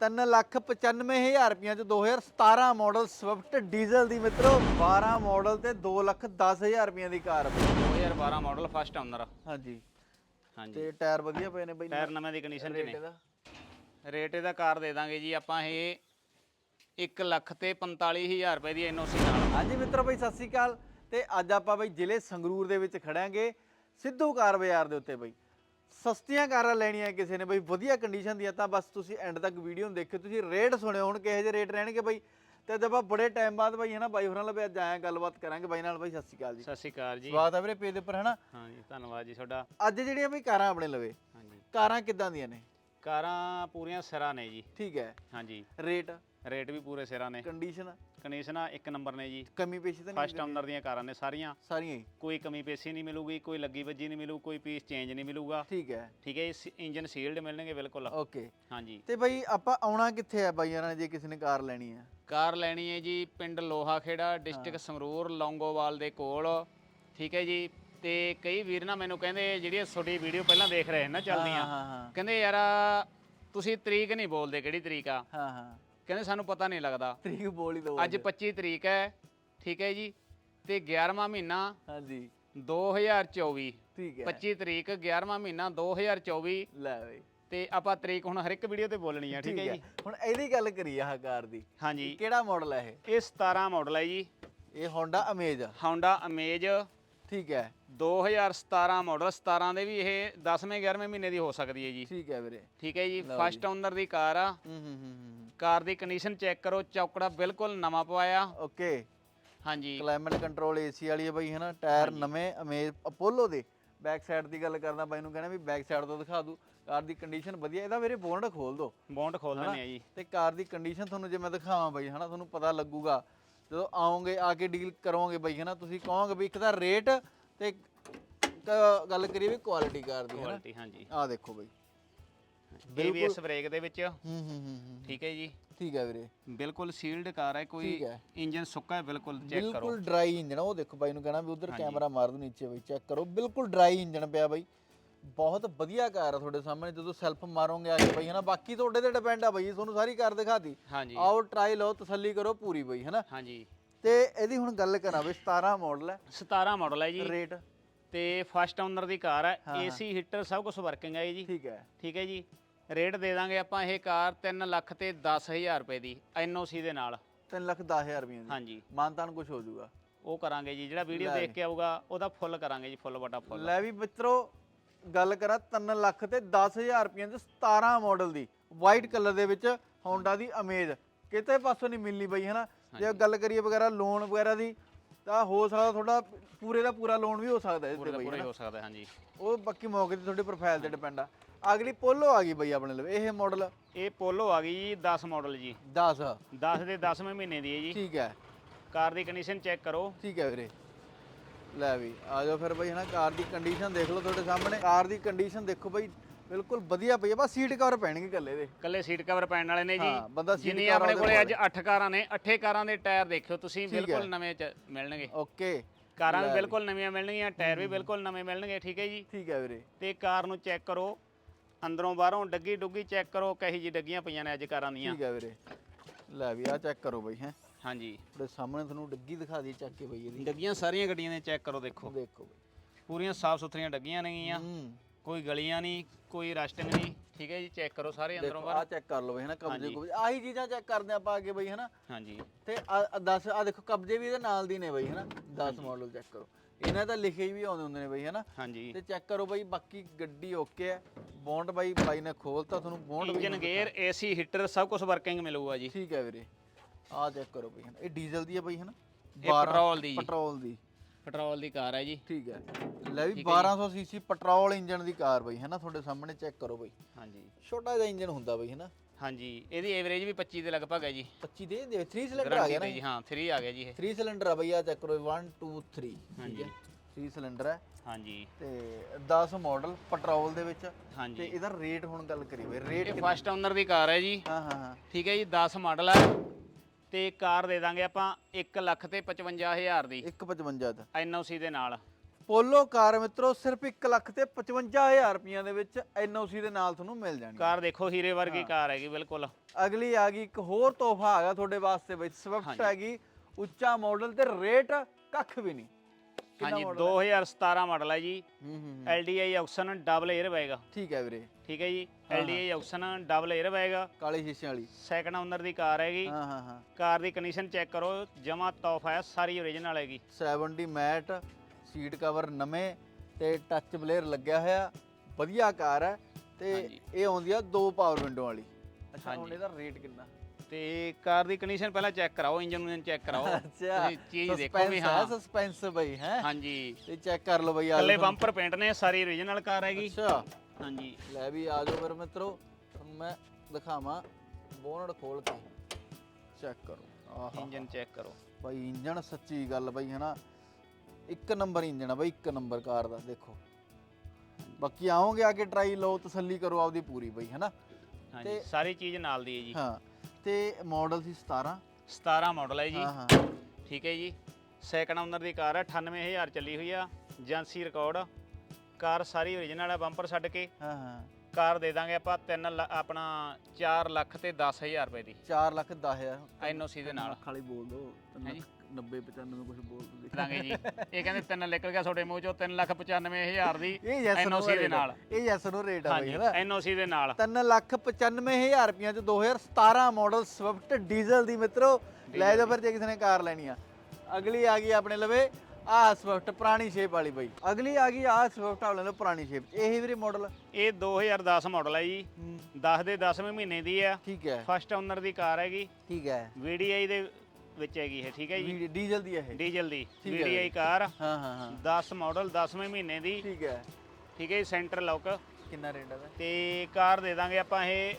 395000 ਰੁਪਈਆਂ ਚ 2017 model Swift diesel ਦੀ ਮਿੱਤਰੋ 12 ਮਾਡਲ ਤੇ 210000 ਰੁਪਈਆਂ ਦੀ ਕਾਰ 2012 ਮਾਡਲ ਫਸਟ ਓਨਰ ਹਾਂਜੀ। ਹਾਂਜੀ। ਤੇ ਟਾਇਰ ਵਧੀਆ ਪਏ ਨੇ ਬਈ? ਟਾਇਰ ਨਵੇਂ ਦੀ ਕੰਡੀਸ਼ਨ 'ਚ ਨੇ। ਰੇਟ ਇਹਦਾ? ਕਾਰ ਦੇ ਦਾਂਗੇ ਜੀ ਆਪਾਂ ਇਹ 1 ਲੱਖ ਤੇ 45000 ਰੁਪਏ ਦੀ ਐਨਓਸੀ ਨਾਲ। ਹਾਂਜੀ ਮਿੱਤਰੋ ਬਈ ਸਤਿ ਸ੍ਰੀ ਅਕਾਲ। ਤੇ ਅੱਜ ਆਪਾਂ ਬਈ ਜ਼ਿਲ੍ਹੇ ਸੰਗਰੂਰ ਦੇ ਵਿੱਚ ਖੜਾਂਗੇ ਸਿੱਧੂ ਕਾਰ ਬਾਜ਼ਾਰ ਦੇ ਉੱਤੇ ਬਈ। ਸਸਤੀਆਂ ਕਾਰਾਂ ਲੈਣੀਆਂ ਕਿਸੇ ਨੇ ਬਈ ਵਧੀਆ ਕੰਡੀਸ਼ਨ ਦੀਆਂ ਤਾਂ ਬਸ ਤੁਸੀਂ ਐਂਡ ਤੱਕ ਵੀਡੀਓ ਨੂੰ ਦੇਖਿਓ। ਤੁਸੀਂ ਰੇਟ ਸੁਣਿਓ ਹੁਣ ਕਿਹੋ ਜਿਹੇ ਰੇਟ ਰਹਿਣਗੇ ਬਈ? ਤੇ ਆਪਾਂ ਬੜੇ ਟਾਈਮ ਬਾਅਦ ਬਈ ਹਨਾ ਬਾਈ ਹੋਰਾਂ ਨਾਲ ਵੀ ਅੱਜ ਆਇਆ ਗੱਲਬਾਤ ਕਰਾਂਗੇ। ਬਾਈ ਨਾਲ ਬਈ ਸਤਿ ਸ੍ਰੀ ਅਕਾਲ ਜੀ। ਸਤਿ ਸ਼੍ਰੀ ਅਕਾਲ ਜੀ। ਸਵਾਗਤ ਹੈ ਵੀਰੇ ਪੇਜ ਦੇ ਉੱਪਰ ਹਨਾ? ਹਾਂਜੀ ਧੰਨਵਾਦ ਜੀ ਤੁਹਾਡਾ। ਅੱਜ ਜਿਹੜੀਆਂ ਬਈ ਕਾਰਾਂ ਆਪਣੇ ਲਵੇ ਹਾਂਜੀ ਕਾਰਾਂ ਕਿੱਦਾਂ ਦੀਆਂ ਨੇ? ਕਾਰਾਂ ਪੂਰੀਆਂ ਸਿਰਾਂ ਨੇ ਜੀ। ਠੀਕ ਹੈ। ਹਾਂਜੀ ਰੇਟ ਰੇਟ ਵੀ ਪੂਰੇ ਸਿਰਾਂ ਨੇ। ਕੰਡੀਸ਼ਨ ਕੰਡੀਸ਼ਨਾਂ ਇੱਕ ਨੰਬਰ ਨੇ ਜੀ। ਕਮੀ ਪੇਸ਼ੀ ਤਾਂ ਨਹੀਂ ਫਸਟ ਓਨਰ ਦੀਆਂ ਕਾਰਾਂ ਨੇ ਸਾਰੀਆਂ। ਸਾਰੀਆਂ ਹੀ? ਕੋਈ ਕਮੀ ਪੇਸ਼ੀ ਨਹੀਂ ਮਿਲੂਗੀ ਕੋਈ ਲੱਗੀ ਵੱਜੀ ਨਹੀਂ ਮਿਲੂ ਕੋਈ ਪੀਸ ਚੇਂਜ ਨਹੀਂ ਮਿਲੂਗਾ। ਠੀਕ ਹੈ। ਠੀਕ ਹੈ ਇੰਜਨ ਸੀਲਡ ਮਿਲਣਗੇ ਬਿਲਕੁਲ। ਓਕੇ ਹਾਂਜੀ। ਤੇ ਬਈ ਆਪਾਂ ਆਉਣਾ ਕਿੱਥੇ ਆ ਬਾਈ ਯਾਰਾਂ ਜੇ ਕਿਸੇ ਨੇ ਕਾਰ ਲੈਣੀ ਆ? ਕਾਰ ਲੈਣੀ ਹੈ ਜੀ ਪਿੰਡ ਲੋਹਾ ਖੇੜਾ ਡਿਸਟ੍ਰਿਕਟ ਸੰਗਰੂਰ ਲੌਂਗੋਵਾਲ ਦੇ ਕੋਲ। ਠੀਕ ਹੈ ਜੀ ਤੇ ਕਈ ਵੀਰ ਨਾ ਮੈਨੂੰ ਕਹਿੰਦੇ ਜਿਹੜੀ ਤੁਹਾਡੀ ਵੀਡੀਓ ਪਹਿਲਾਂ ਦੇਖ ਰਹੇ ਨੇ ਨਾ ਚੱਲਦੀਆਂ ਹਾਂ ਹਾਂ। ਕਹਿੰਦੇ ਯਾਰ ਤੁਸੀਂ ਤਰੀਕ ਨਹੀਂ ਬੋਲਦੇ ਕਿਹੜੀ ਤਰੀਕ ਆ? ਹਾਂ ਹਾਂ। ਕਹਿੰਦੇ ਸਾਨੂੰ ਪਤਾ ਨਹੀਂ ਲੱਗਦਾ। ਤਰੀਕ ਬੋਲ ਹੀ ਦੋ ਅੱਜ 25 ਤਰੀਕ ਹੈ ਠੀਕ ਹੈ ਜੀ। ਤੇ 11ਵਾਂ ਮਹੀਨਾ ਹਾਂਜੀ। 2024 ਠੀਕ ਹੈ। 25 ਤਰੀਕ 11ਵਾਂ ਮਹੀਨਾ 2024 ਲੈ ਬਈ। ਤੇ ਆਪਾਂ ਤਰੀਕ ਹੁਣ ਹਰ ਇੱਕ ਵੀਡੀਓ ਤੇ ਬੋਲਣੀ ਆ ਠੀਕ ਹੈ ਜੀ। ਹੁਣ ਇਹਦੀ ਗੱਲ ਕਰੀਏ ਆਹ ਕਾਰ ਦੀ। ਹਾਂਜੀ। ਕਿਹੜਾ ਮਾਡਲ ਹੈ ਇਹ? ਇਹ 17 ਮਾਡਲ ਹੈ ਜੀ। ਇਹ Honda Amaze ਆ। Honda Amaze ਠੀਕ ਹੈ। 2017 ਮਾਡਲ 17 ਦੇ ਵੀ ਇਹ 10ਵੇਂ 11ਵੇਂ ਮਹੀਨੇ ਦੀ ਹੋ ਸਕਦੀ ਹੈ ਜੀ। ਠੀਕ ਹੈ ਵੀਰੇ। ਠੀਕ ਹੈ ਜੀ। ਫਸਟ ਓਨਰ ਦੀ ਕਾਰ ਆ। ਹੂੰ ਹੂੰ ਹੂੰ। ਕਾਰ ਦੀ ਕੰਡੀਸ਼ਨ ਚੈੱਕ ਕਰੋ ਚੌਕੜਾ ਬਿਲਕੁਲ ਨਵਾਂ ਪਵਾਇਆ। ਓਕੇ। ਹਾਂਜੀ। ਕਲਾਈਮੇਟ ਕੰਟਰੋਲ ਏਸੀ ਵਾਲੀ ਹੈ ਬਈ ਹਨਾ? ਟਾਇਰ ਨਵੇਂ Amaze ਅਪੋਲੋ ਦੇ। ਬੈਕ ਸਾਈਡ ਦੀ ਗੱਲ ਕਰਦਾ ਬਾਈ ਨੂੰ ਕਹਿੰਦਾ ਵੀ ਬੈਕ ਸਾਈਡ ਤੋਂ ਦਿਖਾ ਦੂ। ਕਾਰ ਦੀ ਕੰਡੀਸ਼ਨ ਵਧੀਆ ਇਹਦਾ ਵੀਰੇ ਬੋਨਟ ਖੋਲ ਦੋ। ਬੌਂਡ ਖੋਲ ਦਿੰਦੇ ਆ ਜੀ। ਤੇ ਕਾਰ ਦੀ ਕੰਡੀਸ਼ਨ ਤੁਹਾਨੂੰ ਜੇ ਮੈਂ ਦਿਖਾਵਾਂ ਬਈ ਹਨਾ? ਤੁਹਾਨੂੰ ਪਤਾ ਲੱਗੂਗਾ। ਜਦੋਂ ਆਓਗੇ ਆ ਕੇ ਡੀਲ ਕਰੋਗੇ ਬਈ ਹਨਾ? ਤੁਸੀਂ ਕਹੋਗੇ ਵੀ ਇੱਕ ਤਾਂ ਰੇਟ ਤੇ ਇੱਕ ਗੱਲ ਕਰੀਏ ਵੀ ਕੁਆਲਿਟੀ ਕਾਰ ਦੀ ਹਨਾ? ਕੁਆਲਿਟੀ ਹਾਂਜੀ। ਆ ਦੇਖੋ ਬਈ। ABS ਬ੍ਰੇਕ ਦੇ ਵਿੱਚ। ਹੂੰ ਹੂੰ ਹੂੰ ਠੀਕ ਹੈ ਜੀ। ਠੀਕ ਹੈ ਵੀਰੇ। ਬਿਲਕੁਲ ਸੀਲਡ ਕਾਰ ਹੈ ਕੋਈ। ਇੰਜਨ ਸੁੱਕਾ ਹੈ ਬਿਲਕੁਲ ਚੈੱਕ ਕਰੋ। ਬਿਲਕੁਲ ਡਰਾਈ ਇੰਜਨ ਉਹ ਦੇਖੋ ਬਾਈ ਨੂੰ ਕਹਿਣਾ ਵੀ ਉਧਰ ਕੈਮਰਾ ਮਾਰ ਦੋ ਨੀਚੇ ਬਈ ਚੈੱਕ ਕਰੋ। ਬਿਲਕੁਲ ਡਰਾਈ ਇੰਜਨ ਪਿਆ ਬਾਈ। ਬਹੁਤ ਵਧੀਆ ਕਾਰ ਆ ਤੁਹਾਡੇ ਸਾਹਮਣੇ ਜਦੋਂ ਸੈਲਫ ਮਾਰੋਗੇ ਆ ਕੇ ਬਈ ਹਨਾ? ਬਾਕੀ ਤੁਹਾਡੇ ਤੇ ਡਿਪੈਂਡ ਆ ਬਈ ਤੁਹਾਨੂੰ ਸਾਰੀ ਕਾਰ ਦਿਖਾਤੀ। ਆਓ ਟਰਾਈ ਲਓ ਤਸੱਲੀ ਕਰੋ ਪੂਰੀ ਬਈ ਹਨਾ? ਹਾਂਜੀ। ਤੇ ਇਹਦੀ ਹੁਣ ਗੱਲ ਕਰਾਂ ਵੀ 17 ਮਾਡਲ ਹੈ। 17 ਮਾਡਲ ਹੈ ਜੀ। ਰੇਟ ਤੇ ਫਸਟ ਓਨਰ ਦੀ ਕਾਰ ਹੈ ਏਸੀ ਹੀਟਰ ਸਭ ਕੁਝ ਵਰਕਿੰਗ ਹੈ ਜੀ। ਠੀਕ ਹੈ। ਠੀਕ ਹੈ ਜੀ। ਰੇਟ ਦੇ ਦਾਂਗੇ ਆਪਾਂ ਇਹ ਕਾਰ 3 ਲੱਖ ਤੇ 10000 ਰੁਪਏ ਦੀ ਐਨਓਸੀ ਦੇ ਨਾਲ। 3 ਲੱਖ 10000 ਰੁਪਏ ਦੀ? ਹਾਂਜੀ। ਮਾਨਤਾਨ ਕੁਝ ਹੋ ਜਾਊਗਾ? ਉਹ ਕਰਾਂਗੇ ਜੀ ਜਿਹੜਾ ਵੀਡੀਓ ਦੇਖ ਕੇ ਆਊਗਾ ਉਹਦਾ ਫੁੱਲ ਕਰਾਂਗੇ ਜੀ ਫੁੱਲ ਬਟਾ ਫੁੱਲ। ਲੈ ਵੀ ਮਿੱਤਰੋ ਗੱਲ ਕਰਾਂ 3 ਲੱਖ ਤੇ 10000 ਰੁਪਏ ਦੀ 17 ਮਾਡਲ ਦੀ ਵਾਈਟ ਕਲਰ ਦੇ ਵਿੱਚ Honda ਦੀ ਅਮੇਜ਼ ਕਿਤੇ ਪਾਸੋਂ ਨਹੀਂ ਮਿਲਣੀ ਬਈ ਹਨਾ? ਜੇ ਗੱਲ ਕਰੀਏ ਵਗੈਰਾ ਲੋਨ ਵਗੈਰਾ ਦੀ ਤਾਂ ਹੋ ਸਕਦਾ ਤੁਹਾਡਾ ਪੂਰੇ ਦਾ ਪੂਰਾ ਲੋਨ ਵੀ ਹੋ ਸਕਦਾ ਇਸ ਤੇ ਬਈ ਪੂਰਾ ਹੋ ਸਕਦਾ ਹਾਂਜੀ। ਉਹ ਬਾਕੀ ਮੌਕੇ ਤੇ ਤੁਹਾਡੇ ਪ੍ਰੋਫਾਈਲ ਤੇ ਡਿਪੈਂਡ ਆ। ਅਗਲੀ ਪੋਲੋ ਆ ਗਈ ਬਈ ਆਪਣੇ ਲਈ ਇਹ ਮਾਡਲ ਇਹ ਪੋਲੋ ਆ ਗਈ ਜੀ 10 ਮਾਡਲ ਜੀ। 10 10 ਦੇ 10ਵੇਂ ਮਹੀਨੇ ਦੀ ਹੈ ਜੀ। ਠੀਕ ਹੈ। ਕਾਰ ਦੀ ਕੰਡੀਸ਼ਨ ਚੈੱਕ ਕਰੋ। ਠੀਕ ਹੈ ਵੀਰੇ। ਲੈ ਵੀ ਆ ਜਾਓ ਫਿਰ ਬਈ ਹਨਾ ਕਾਰ ਦੀ ਕੰਡੀਸ਼ਨ ਦੇਖ ਲਓ ਤੁਹਾਡੇ ਸਾਹਮਣੇ। ਕਾਰ ਦੀ ਕੰਡੀਸ਼ਨ ਦੇਖੋ ਬਈ ਬਿਲਕੁਲ ਵਧੀਆ ਪਈ ਆ ਬਸ ਸੀਟ ਕਵਰ ਪੈਣਗੇ ਇਕੱਲੇ ਦੇ। ਕੱਲੇ ਸੀਟ ਕਵਰ ਪੈਣ ਵਾਲੇ ਨੇ ਹਾਂ, ਬੰਦਾ ਜੀ ਜਿੰਨੀ ਆਪਣੇ ਕੋਲੇ ਅੱਜ 8 ਕਾਰਾਂ ਨੇ 8 ਕਾਰਾਂ ਦੇ ਟਾਇਰ ਦੇਖਿਓ ਤੁਸੀਂ। ਬਿਲਕੁਲ ਨਵੇਂ ਚ ਮਿਲਣਗੇ। ਓਕੇ। ਕਾਰਾਂ ਵੀ ਬਿਲਕੁਲ ਨਵੀਆਂ ਮਿਲਣਗੀਆਂ ਟਾਇਰ ਵੀ ਬਿਲਕੁਲ ਨਵੇਂ ਮਿਲਣਗੇ ਠੀਕ ਹੈ ਜੀ। ਠੀਕ ਹੈ ਵੀਰੇ। ਤੇ ਕਾਰ ਨੂੰ ਚੈੱਕ ਕਰੋ। ਅੰਦਰੋਂ ਬਾਹਰੋਂ ਡੱਗੀ ਡੁੱਗੀ ਚੈੱਕ ਕਰੋ ਕਹੀ ਜੀ ਡੱਗੀਆਂ ਪਈਆਂ ਨੇ ਅੱਜ ਕਾਰਾਂ ਦੀਆਂ। ਠੀਕ ਹੈ ਵੀਰੇ। ਲੈ ਵੀ ਆ ਚੈੱਕ ਕਰੋ ਬਈ ਹੈ। ਹਾਂਜੀ। ਤੁਹਾਡੇ ਸਾਹਮਣੇ ਤੁਹਾਨੂੰ ਡੱਗੀ ਦਿਖਾ ਦੀ ਚੱਕ ਕੇ ਬਈ ਇਹਦੀ। ਡੱਗੀਆਂ ਸਾਰੀਆਂ ਗੱਡੀਆਂ ਦੇ ਚੈੱਕ ਕਰੋ ਦੇਖੋ। ਦੇਖੋ ਬਈ। ਪੂਰੀਆਂ ਸਾਫ਼ ਸੁਥਰੀਆਂ ਡੱਗੀਆਂ ਨੇਗੀਆਂ। ਹੂੰ। ਕੋਈ ਗਲੀਆਂ ਨਹੀਂ ਕੋਈ ਰਸਟਿੰਗ ਨਹੀਂ। ਠੀਕ ਹੈ ਜੀ ਚੈੱਕ ਕਰੋ ਸਾਰੇ ਅੰਦਰੋਂ ਦੇਖੋ ਬਾਹਰ। ਆ ਚੈੱਕ ਕਰ ਲਓ ਬਈ ਹਨਾ ਕਬਜੇ ਕੁਬਜੇ। ਆਹੀ ਚੀਜ਼ਾਂ ਚੈੱਕ ਕਰਦੇ ਆਪਾਂ ਅੱਗੇ ਬਈ ਹਨਾ। ਹਾਂਜੀ। ਤੇ ਆ 10 ਆ ਦੇਖੋ ਕਬਜੇ ਵੀ ਇਹਦੇ ਨਾਲ ਦੀ ਨੇ ਬਈ ਹਨਾ। 10 ਮਾਡਲ ਚੈੱਕ ਕਰੋ। ਇਹਨਾਂ ਤਾਂ ਲਿਖੇ ਵੀ ਆਉਂਦੇ ਹੁੰਦੇ ਨੇ ਬਈ ਹਨਾ? ਹਾਂਜੀ। ਤੇ ਚੈੱਕ ਕਰੋ ਬਾਈ ਬਾਕੀ ਗੱਡੀ ਓਕੇ ਹੈ ਬੌਂਡ ਬਾਈ ਬਾਈ ਨੇ ਖੋਲਤਾ ਤੁਹਾਨੂੰ ਬੌਂਡ ਇੰਜਨ ਗੇਅਰ ਏਸੀ ਹੀਟਰ ਸਭ ਕੁਝ ਵਰਕਿੰਗ ਮਿਲੂਗਾ ਜੀ। ਠੀਕ ਹੈ ਵੀਰੇ। ਆਹ ਚੈੱਕ ਕਰੋ ਬਈ ਹਨਾ? ਇਹ ਡੀਜ਼ਲ ਦੀ ਹੈ ਬਈ ਹਨਾ? ਇਹ ਪੈਟਰੋਲ ਦੀ। ਪੈਟਰੋਲ ਦੀ। ਪੈਟਰੋਲ ਦੀ ਕਾਰ ਹੈ ਜੀ। ਠੀਕ ਹੈ। ਲੈ ਵੀ 1200 ਸੀਸੀ ਪੈਟਰੋਲ ਇੰਜਨ ਦੀ ਕਾਰ ਬਈ ਹਨਾ? ਤੁਹਾਡੇ ਸਾਹਮਣੇ ਚੈੱਕ ਕਰੋ ਬਈ। ਹਾਂਜੀ। ਛੋਟਾ ਜਿਹਾ ਇੰਜਨ ਹੁੰਦਾ ਬਈ ਹਨਾ? ਹਾਂਜੀ ਇਹਦੀ ਐਵਰੇਜ ਵੀ 25 ਦੇ ਲਗਭਗ ਹੈ ਜੀ। 25 ਦੇ ਦੇ 3 ਸਿਲੰਡਰ ਆ ਗਿਆ ਨਾ ਜੀ ਹਾਂ 3 ਆ ਗਿਆ ਜੀ ਇਹ। 3 ਸਿਲੰਡਰ ਆ ਬਈ ਆ ਚੈੱਕ ਕਰੋ 1 2 3 ਹਾਂਜੀ। 3 ਸਿਲੰਡਰ ਹੈ। ਹਾਂਜੀ। ਤੇ 10 ਮਾਡਲ ਪੈਟਰੋਲ ਦੇ ਵਿੱਚ। ਤੇ ਇਹਦਾ ਰੇਟ ਹੁਣ ਗੱਲ ਕਰੀ ਬਈ ਰੇਟ ਇਹ ਫਸਟ ਓਨਰ ਦੀ ਕਾਰ ਹੈ ਜੀ। ਹਾਂ ਹਾਂ ਹਾਂ। ਠੀਕ ਹੈ ਜੀ 10 ਮਾਡਲ ਹੈ। ਤੇ ਕਾਰ ਦੇ ਦਾਂਗੇ ਆਪਾਂ 1 ਲੱਖ ਤੇ 55000 ਦੀ। 155 ਦਾ ਐਨਓਸੀ ਦੇ ਨਾਲ। ਪੋਲੋ ਕਾਰ ਮਿੱਤਰੋ ਸਿਰਫ 1 ਲੱਖ ਤੇ 55000 ਰੁਪਈਆਂ ਦੇ ਵਿੱਚ ਐਨਓਸੀ ਦੇ ਨਾਲ ਤੁਹਾਨੂੰ ਮਿਲ ਜਾਣੀ ਕਾਰ ਦੇਖੋ ਹੀਰੇ ਵਰਗੀ ਕਾਰ ਹੈਗੀ ਬਿਲਕੁਲ। ਅਗਲੀ ਆ ਗਈ ਇੱਕ ਹੋਰ ਤੋਹਫਾ ਆ ਗਿਆ ਤੁਹਾਡੇ ਵਾਸਤੇ ਵਿੱਚ ਸਵਿਫਟ। ਹੈਗੀ ਉੱਚਾ ਮਾਡਲ ਤੇ ਰੇਟ ਕੱਖ ਵੀ ਨਹੀਂ। ਹਾਂਜੀ model ਹੈ? 2017 ਮਾਡਲ ਹੈ ਜੀ। ਹੂੰ ਹੂੰ ਹੂੰ। LDI auction double air bag ਠੀਕ ਹੈ ਵੀਰੇ। ਠੀਕ ਹੈ ਜੀ। LDI auction double air bag ਕਾਲੇ ਸ਼ੀਸ਼ਿਆਂ ਵਾਲੀ। ਸੈਕੰਡ ਓਨਰ ਦੀ ਕਾਰ ਹੈਗੀ। ਹਾਂ ਹਾਂ ਹਾਂ। ਕਾਰ ਦੀ ਕੰਡੀਸ਼ਨ ਚੈੱਕ ਕਰੋ ਜਮਾ ਤੋਹਫਾ ਹੈ ਸਾਰੀ ਓਰੀਜਨਲ ਹੈਗੀ। 70 ਮੈਟ ਸੀਟ ਕਵਰ ਨਵੇਂ ਤੇ ਟੱਚ ਬਲੇਅਰ ਲੱਗਿਆ ਹੋਇਆ। ਵਧੀਆ ਕਾਰ ਹੈ ਤੇ ਹਾਂਜੀ। ਇਹ ਆਉਂਦੀ ਆ ਦੋ ਪਾਵਰ ਵਿੰਡੋ ਵਾਲੀ। ਅੱਛਾ ਹੁਣ ਹਾਂਜੀ। ਇਹਦਾ ਰੇਟ ਕਿੰਨਾ? ਤੇ ਕਾਰ ਦੀ ਕੰਡੀਸ਼ਨ ਪਹਿਲਾਂ ਚੈੱਕ ਕਰਾਓ ਇੰਜਨ ਨੂੰ ਚੈੱਕ ਕਰਾਓ। ਅੱਛਾ ਤੁਸੀਂ ਚੀਜ਼ ਦੇਖੋ ਵੀ ਹਾਂ। ਸਸਪੈਂਸ ਬਈ ਹੈ? ਹਾਂਜੀ। ਤੇ ਚੈੱਕ ਕਰ ਲਓ ਬਈ ਆ ਥੱਲੇ ਜਾਓ ਬੰਪਰ ਪੇਂਟ ਨੇ ਸਾਰੀ ਓਰੀਜਨਲ ਕਾਰ ਹੈਗੀ। ਅੱਛਾ। ਹਾਂਜੀ। ਲੈ ਵੀ ਆ ਜਾਓ ਫਿਰ ਮਿੱਤਰੋ। ਤੁਹਾਨੂੰ ਮੈਂ ਦਿਖਾਵਾਂ ਬੋਨਟ ਖੋਲ ਕੇ। ਚੈੱਕ ਕਰੋ। ਆਹਾ। ਇੰਜਨ ਚੈੱਕ ਕਰੋ। ਬਾਈ ਇੰਜਨ ਸੱਚੀ ਗੱਲ ਬਈ ਹਨਾ? ਇੱਕ ਨੰਬਰ ਇੰਜਨ ਆ ਬਈ ਇੱਕ ਨੰਬਰ ਕਾਰ ਦਾ ਦੇਖੋ। ਬਾਕੀ ਆਓਗੇ ਆ ਕੇ ਟਰਾਈ ਲਓ ਤਸੱਲੀ ਕਰੋ ਆਪਦੀ ਪੂਰੀ ਬਈ ਹਨਾ? ਹਾਂਜੀ ਤੇ- ਸਾਰੀ ਚੀਜ਼ ਨਾਲ ਦੀ ਹੈ ਜੀ। ਹਾਂ ਤੇ ਮਾਡਲ ਸੀ 17 17 ਮਾਡਲ ਹੈ ਜੀ। ਹਾਂ ਹਾਂ। ਠੀਕ ਹੈ ਜੀ। ਸੈਕੰਡ ਓਨਰ ਦੀ ਕਾਰ ਹੈ 98000 ਚੱਲੀ ਹੋਈ ਆ। ਏਜੰਸੀ ਰਿਕਾਰਡ ਕਾਰ ਸਾਰੀ ਓਰੀਜਨਲ ਹੈ ਬੰਪਰ ਛੱਡ ਕੇ। ਹਾਂ ਹਾਂ। ਕਾਰ ਦੇ ਦਾਂਗੇ ਆਪਾਂ 3 ਆਪਣਾ 4 ਲੱਖ ਤੇ 10000 ਰੁਪਏ ਦੀ। 4 ਲੱਖ 10 ਹਜ਼ਾਰ। ਐਨਓਸੀ ਦੇ ਨਾਲ। ਖਾਲੀ ਬੋਲ ਦੋ ਹੈਂ ਜੀ? 90 95 ਕੁਝ ਬੋਲ ਦੋ ਦੇ ਦਾਂਗੇ ਜੀ। ਇਹ ਕਹਿੰਦੇ 3 ਨਿਕਲ ਗਿਆ ਤੁਹਾਡੇ ਮੂੰਹ ਚੋਂ 3 ਲੱਖ 95000 ਦੀ ਇਹ ਯੈਸ NOC ਦੇ ਨਾਲ। ਇਹ ਯੈਸ ਨੂੰ ਰੇਟ ਆ ਬਈ ਹਾਂਜੀ ਹਨਾ ਐਨਓਸੀ ਦੇ ਨਾਲ। 3 ਲੱਖ 95000 ਰੁਪਈਆ ਚ 2017 ਮਾਡਲ ਸਵਿਫਟ ਡੀਜ਼ਲ ਦੀ ਮਿੱਤਰੋ। ਲੈ ਜਾ ਫਿਰ ਜੇ ਕਿਸੇ ਨੇ ਕਾਰ ਲੈਣੀ ਆ। ਅਗਲੀ ਆ ਗਈ ਆਪਣੇ ਲਵੇ ਆ ਸਵਿਫਟ ਪੁਰਾਣੀ ਸ਼ੇਪ ਵਾਲੀ ਬਈ। ਅਗਲੀ ਆ ਗਈ ਆ ਸਵਿਫਟ ਵਾਲੇ ਲੋ ਪੁਰਾਣੀ ਸ਼ੇਪ ਇਹ ਵੀਰੇ ਮਾਡਲ ਇਹ 2010 ਮਾਡਲ ਹੈ ਜੀ। 10 ਦੇ 10ਵੇਂ ਮਹੀਨੇ ਦੀ ਆ। ਠੀਕ ਹੈ। ਫਸਟ ਓਨਰ ਦੀ ਕਾਰ ਹੈਗੀ। ਠੀਕ ਹੈ। VDI ਦੇ ਵਿੱਚ ਹੈਗੀ ਇਹ ਠੀਕ ਹੈ ਜੀ? ਡੀਜ਼ਲ ਦੀ ਹੈ ਇਹ। ਡੀਜ਼ਲ ਦੀ। ਠੀਕ ਹੈ VDI। ਕਾਰ। ਹਾਂ ਹਾਂ ਹਾਂ। 10 ਮਾਡਲ 10ਵੇਂ ਮਹੀਨੇ ਦੀ। ਠੀਕ ਹੈ। ਠੀਕ ਹੈ ਜੀ ਸੈਂਟਰ ਲੌਕ। ਕਿੰਨਾ ਰੇਟ ਹੈ? ਤੇ ਕਾਰ ਦੇ ਦਾਂਗੇ ਆਪਾਂ ਇਹ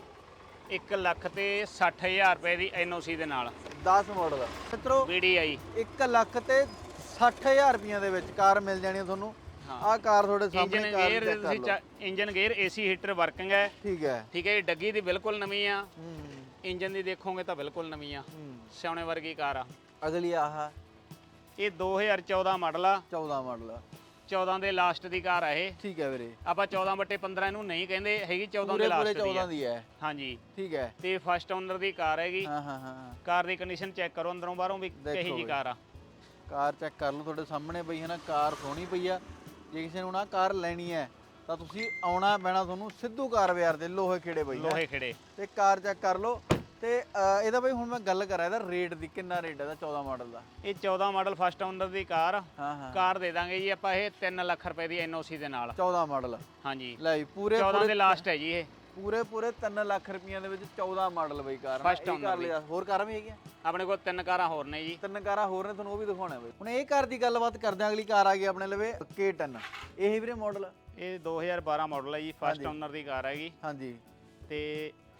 1 ਲੱਖ ਤੇ 60000 ਰੁਪਏ ਦੀ ਐਨਓਸੀ ਦੇ ਨਾਲ। 10 ਮਾਡਲ ਮਿੱਤਰੋ VDI 1 ਲੱਖ ਤੇ 60000 ਰੁਪਈਆ ਦੇ ਵਿੱਚ ਕਾਰ ਮਿਲ ਜਾਣੀ ਹੈ ਤੁਹਾਨੂੰ। ਹਾਂ। ਆ ਕਾਰ ਤੁਹਾਡੇ ਇੰਜਨ ਸਾਹਮਣੇ ਕਾਰ ਗੇਅਰ ਕਰ ਤੁਸੀਂ engine gear AC heater working ਹੈ। ਠੀਕ ਹੈ। ਠੀਕ ਹੈ ਜੀ ਡੱਗੀ ਦੀ ਬਿਲਕੁਲ ਨਵੀਂ ਆ। ਹੂੰ। ਇੰਜਨ ਦੀ ਦੇਖੋਗੇ ਤਾਂ ਬਿਲਕੁਲ ਨਵੀਂ ਆ। ਹੂੰ। ਸਿਆਉਣੇ ਵਰਗੀ ਕਾਰ ਆ। ਅਗਲੀ ਆਹ। ਇਹ 2014 ਮਾਡਲ ਆ। 14 ਮਾਡਲ 14 ਦੇ ਲਾਸਟ ਦੀ ਕਾਰ ਆ ਇਹ। ਠੀਕ ਹੈ ਵੀਰੇ। ਆਪਾਂ 14 ਬਟੇ 15 ਇਹਨੂੰ ਨਹੀਂ ਕਹਿੰਦੇ ਹੈਗੀ 14 ਪੂਰੇ ਦੇ ਲਾਸਟ ਦੀ 14 ਆ ਦੀ ਹੈ ਹਾਂਜੀ। ਠੀਕ ਹੈ ਤੇ ਫਸਟ ਓਨਰ ਦੀ ਕਾਰ ਹੈਗੀ। ਹਾਂ ਹਾਂ ਹਾਂ। ਕਾਰ ਦੀ ਕੰਡੀਸ਼ਨ ਚੈੱਕ ਕਰੋ ਅੰਦਰੋਂ ਬਾਹਰੋਂ ਵੀ ਕਹੀ ਜੀ। ਕਾਰ ਆ। ਕਾਰ ਚੈੱਕ ਕਰ ਲਓ ਤੁਹਾਡੇ ਸਾਹਮਣੇ ਪਈ ਹੈ ਨਾ ਕਾਰ ਸੋਹਣੀ ਪਈ ਆ। ਜੇ ਕਿਸੇ ਨੂੰ ਨਾ ਕਾਰ ਲੈਣੀ ਹੈ ਤਾਂ ਤੁਸੀਂ ਆਉਣਾ ਪੈਣਾ ਤੁਹਾਨੂੰ ਸਿੱਧੂ ਕਾਰ ਬਾਜ਼ਾਰ ਦੇ ਲੋਹੇ ਖੇੜੇ ਹੈ? ਲੋਹੇ ਖੇੜੇ। ਤੇ ਕਾਰ ਚੈੱਕ ਕਰ ਲਓ। ਤੇ ਅ, ਇਹਦਾ ਬਈ ਹੁਣ ਮੈਂ ਗੱਲ ਕਰਾਂ ਇਹਦਾ ਰੇਟ ਦੀ ਕਿੰਨਾ ਰੇਟ ਇਹਦਾ 14 ਮਾਡਲ ਦਾ? ਇਹ 14 ਮਾਡਲ ਫਸਟ ਓਨਰ ਦੀ ਕਾਰ ਹਾਂ ਹਾਂ। ਕਾਰ ਦੇ ਦਾਂਗੇ ਜੀ ਆਪਾਂ ਇਹ 3 ਲੱਖ ਰੁਪਏ ਦੀ ਐਨਓਸੀ ਦੇ ਨਾਲ। 14 ਮਾਡਲ। ਹਾਂਜੀ। ਲੈ ਵੀ ਪੂਰੇ 14 ਪੂਰੇ ਦੇ ਲਾਸਟ ਹੈ ਜੀ ਇਹ। ਪੂਰੇ ਪੂਰੇ 3 ਲੱਖ ਰੁਪਈਆਂ ਦੇ ਵਿੱਚ 14 ਮਾਡਲ ਬਈ ਕਾਰ First owner ਕਾਰ। ਲਿਆ। ਹੋਰ ਕਾਰਾਂ ਵੀ ਹੈਗੀਆਂ? ਆਪਣੇ ਕੋਲ ਤਿੰਨ ਕਾਰਾਂ ਹੋਰ ਨੇ ਜੀ। ਤਿੰਨ ਕਾਰਾਂ ਹੋਰ ਨੇ ਤੁਹਾਨੂੰ ਉਹ ਵੀ ਦਿਖਾਉਣਾ ਬਈ। ਹੁਣ ਇਹ ਕਾਰ ਦੀ ਗੱਲਬਾਤ ਕਰਦੇ ਹਾਂ ਅਗਲੀ ਕਾਰ ਆ ਗਈ ਆਪਣੇ ਲਵੇ K10 ਇਹ ਵੀਰੇ ਮਾਡਲ ਇਹ 2012 ਮਾਡਲ ਹੈ ਜੀ ਫਸਟ ਓਨਰ ਦੀ ਕਾਰ ਹੈਗੀ ਹਾਂਜੀ। ਤੇ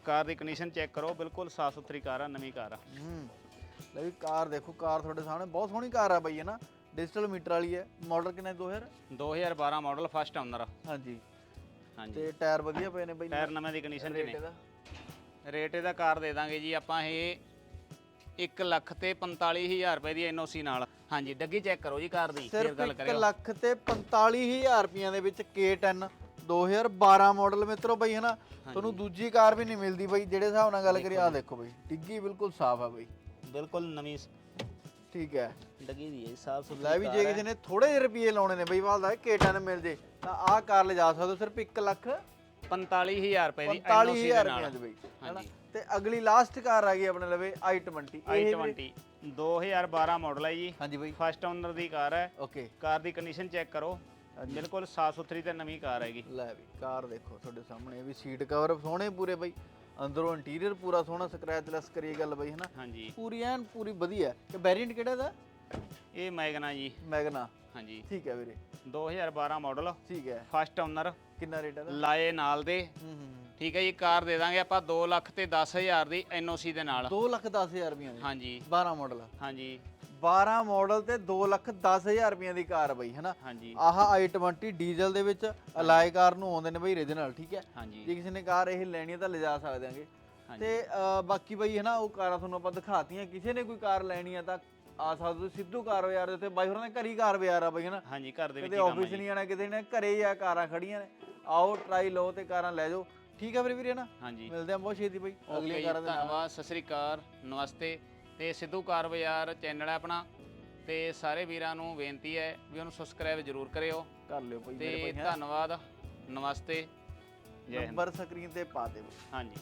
ਕਾਰ ਦੀ ਕੰਡੀਸ਼ਨ ਚੈੱਕ ਕਰੋ ਬਿਲਕੁਲ ਸਾਫ਼ ਸੁਥਰੀ ਕਾਰ ਆ ਨਵੀਂ ਕਾਰ ਆ। ਹੂੰ। ਲੈ ਵੀ ਕਾਰ ਦੇਖੋ ਕਾਰ ਤੁਹਾਡੇ ਸਾਹਮਣੇ ਬਹੁਤ ਸੋਹਣੀ ਕਾਰ ਆ ਬਈ ਹੈ ਨਾ? ਡਿਜੀਟਲ ਮੀਟਰ ਵਾਲੀ ਹੈ। ਮਾਡਲ ਕਿੰਨਾ 2000 2012 ਮਾਡਲ ਫਸਟ ਓਨਰ ਹਾਂਜੀ। ਹਾਂਜੀ। ਤੇ ਟਾਇਰ ਵਧੀਆ ਪਏ ਨੇ ਬਈ? ਟਾਇਰ ਨਵੇਂ ਦੀ ਕੰਡੀਸ਼ਨ 'ਚ ਨੇ। ਰੇਟ ਇਹਦਾ ਕਾਰ ਦੇ ਦਾਂਗੇ ਜੀ ਆਪਾਂ ਇਹ 1 ਲੱਖ ਤੇ 45000 ਰੁਪਏ ਦੀ ਐਨਓਸੀ ਨਾਲ। ਹਾਂਜੀ ਡੱਗੀ ਚੈੱਕ ਕਰੋ ਜੀ ਕਾਰ ਦੀ ਫੇਰ ਸਿਰਫ ਗੱਲ 1 ਕਰਿਓ ਲੱਖ ਤੇ 45000 ਰੁਪਈਆਂ ਦੇ ਵਿੱਚ K10 2012 ਮਾਡਲ ਮਿੱਤਰੋ ਬਈ ਹੈ ਨਾ ਤੁਹਾਨੂੰ ਦੂਜੀ ਕਾਰ ਵੀ ਨਹੀਂ ਮਿਲਦੀ ਬਈ ਜਿਹੜੇ ਹਿਸਾਬ ਨਾਲ ਗੱਲ ਕਰੀ ਆ ਦੇਖੋ ਬਈ ਡਿੱਗੀ ਬਿਲਕੁਲ ਸਾਫ਼ ਆ ਬਈ। ਬਿਲਕੁਲ ਨਵੀਂ ਠੀਕ ਹੈ। ਡੱਗੀ ਦੀ ਹੈ ਸਾਫ਼ ਸੁਥਰੀ ਲੈ ਵੀ ਜੇ ਕਿਸੇ ਨੇ ਥੋੜੇ ਜਿਹੇ ਰੁਪਏ ਲਾਉਣੇ ਨੇ ਬਈ ਵਾਲਦਾ K10 ਮਿਲ ਜੇ ਤਾਂ ਆਹ ਕਾਰ ਲਿਜਾ ਸਕਦੇ ਹੋ ਸਿਰਫ 1 ਲੱਖ 45000 ਰੁਪਏ ਦੀ ਐਨਓਸੀ 45000 ਦੇ ਰੁਪਈਆਂ ਨਾਲ। ਦੇ ਬਈ ਹੈਨਾ। ਤੇ ਅਗਲੀ ਲਾਸਟ ਕਾਰ ਆ ਗਈ ਆਪਣੇ ਲਵੇ i20 ਇਹ ਵੀ- i20 2012 ਮਾਡਲ ਹੈ ਜੀ। ਹਾਂਜੀ ਬਈ। ਫਸਟ ਓਨਰ ਦੀ ਕਾਰ ਹੈ। ਓਕੇ ਕਾਰ ਦੀ ਕੰਡੀਸ਼ਨ ਚੈੱਕ ਕਰੋ। ਬਿਲਕੁਲ ਸਾਫ਼ ਸੁਥਰੀ ਤੇ ਨਵੀਂ ਕਾਰ ਹੈਗੀ। ਲੈ ਵੀ ਕਾਰ ਦੇਖੋ ਤੁਹਾਡੇ ਸਾਹਮਣੇ ਇਹ ਵੀ ਸੀਟ ਕਵਰ ਸੋਹਣੇ ਪੂਰੇ ਬਈ। ਅੰਦਰੋਂ ਇੰਟੀਰੀਅਰ ਪੂਰਾ ਸੋਹਣਾ ਸਕ੍ਰੈਚ ਲੈਸ ਕਰੀ ਗੱਲ ਬਈ ਹਨਾ ਹਾਂਜੀ। ਪੂਰੀ ਐਨ ਪੂਰੀ ਵਧੀਆ। ਤੇ ਵੈਰੀਐਂਟ ਕਿਹੜਾ ਦਾ ਇਹ ਮੈਗਨਾ ਜੀ। ਮੈਗਨਾ। ਹਾਂਜੀ। ਠੀਕ ਹੈ ਵੀਰੇ। 2012 ਮਾਡਲ। ਠੀਕ ਹੈ। ਫਸਟ ਓਨਰ ਕਿੰਨਾ ਰੇਟ ਹੈ ਦਾ ਲਾਏ ਨਾਲ ਦੇ। ਹੂੰ ਹੂੰ ਠੀਕ ਹੈ ਜੀ ਕਾਰ ਦੇ ਦਾਂਗੇ ਆਪਾਂ 2 ਲੱਖ ਤੇ 10000 ਦੀ ਐਨਓਸੀ ਦੇ ਨਾਲ। 2 ਲੱਖ 10000 ਰੁਪਈਆ ਦੀ? ਹਾਂਜੀ। 12 ਮਾਡਲ ਹਾਂਜੀ। 12 ਮਾਡਲ ਤੇ 2 ਲੱਖ 10000 ਰੁਪਈਆ ਦੀ ਕਾਰ ਬਈ ਹਨਾ? ਹਾਂਜੀ। ਆਹ i20 ਡੀਜ਼ਲ ਦੇ ਵਿੱਚ ਅਲਾਈ ਕਾਰ ਨੂੰ ਆਉਂਦੇ ਨੇ ਬਈ ਰੀਜਨਲ ਠੀਕ ਹੈ? ਹਾਂਜੀ। ਜੇ ਕਿਸੇ ਨੇ ਕਾਰ ਇਹ ਲੈਣੀ ਹੈ ਤਾਂ ਲਿਜਾ ਸਕਦੇ ਆਂਗੇ। ਹਾਂਜੀ। ਤੇ ਬਾਕੀ ਬਈ ਹੈ ਨਾ ਉਹ ਕਾਰਾਂ ਤੁਹਾਨੂੰ ਆਪਾਂ ਦਿਖਾਤੀਆਂ। ਕਿਸੇ ਨੇ ਕੋਈ ਕਾਰ ਲੈਣੀ ਹੈ ਤਾਂ ਆ ਸਕਦੇ ਹੋ ਸਿੱਧੂ ਕਾਰ ਬਾਜ਼ਾਰ ਦੇ ਉੱਤੇ ਬਾਈ ਹੋਰਾਂ ਦੇ ਘਰੀ ਕਾਰ ਬਾਜ਼ਾਰ ਆ ਬਾਈ ਹਨਾ? ਹਾਂਜੀ ਘਰ ਦੇ ਵਿੱਚ ਕਿਤੇ ਹੀ ਕੰਮ ਆ ਆਫਿਸ ਜੀ। ਨਹੀਂ ਆਣਾ ਕਿਤੇ ਨੇ ਘਰੇ ਹੀ ਆ ਕਾਰਾਂ ਖੜੀਆਂ ਨੇ। ਆਓ ਟਰਾਈ ਲਓ ਤੇ ਕਾਰਾਂ ਲੈ ਜਾਓ। ਠੀਕ ਆ ਫਿਰ ਵੀਰੇ ਨਾ ਹਾਂਜੀ। ਮਿਲਦੇ ਆ ਬਹੁਤ ਛੇਤੀ ਬਾਈ ਓਕੇ ਅਗਲੀ ਜੀ, ਕਾਰਾਂ ਦੇ ਨਾਲ। ਧੰਨਵਾਦ ਸਤਿ ਸ੍ਰੀ ਅਕਾਲ ਨਮਸਤੇ। ਤੇ ਸਿੱਧੂ ਕਾਰ ਬਾਜ਼ਾਰ ਚੈਨਲ ਹੈ ਆਪਣਾ। ਤੇ ਸਾਰੇ ਵੀਰਾਂ ਨੂੰ ਬੇਨਤੀ ਹੈ ਵੀ ਉਹਨੂੰ ਸਬਸਕ੍ਰਾਈਬ ਜ਼ਰੂਰ ਕਰਿਓ। ਕਰ ਲਿਓ ਭਾਈ ਮੇਰੇ ਭਾਈ। ਧੰਨਵਾਦ ਨਮਸਤੇ। ਜੈ ਹਿੰਦ। ਨੰਬਰ ਸਕਰੀਨ ਤੇ ਪਾ ਦਿਓ। ਹਾਂਜੀ।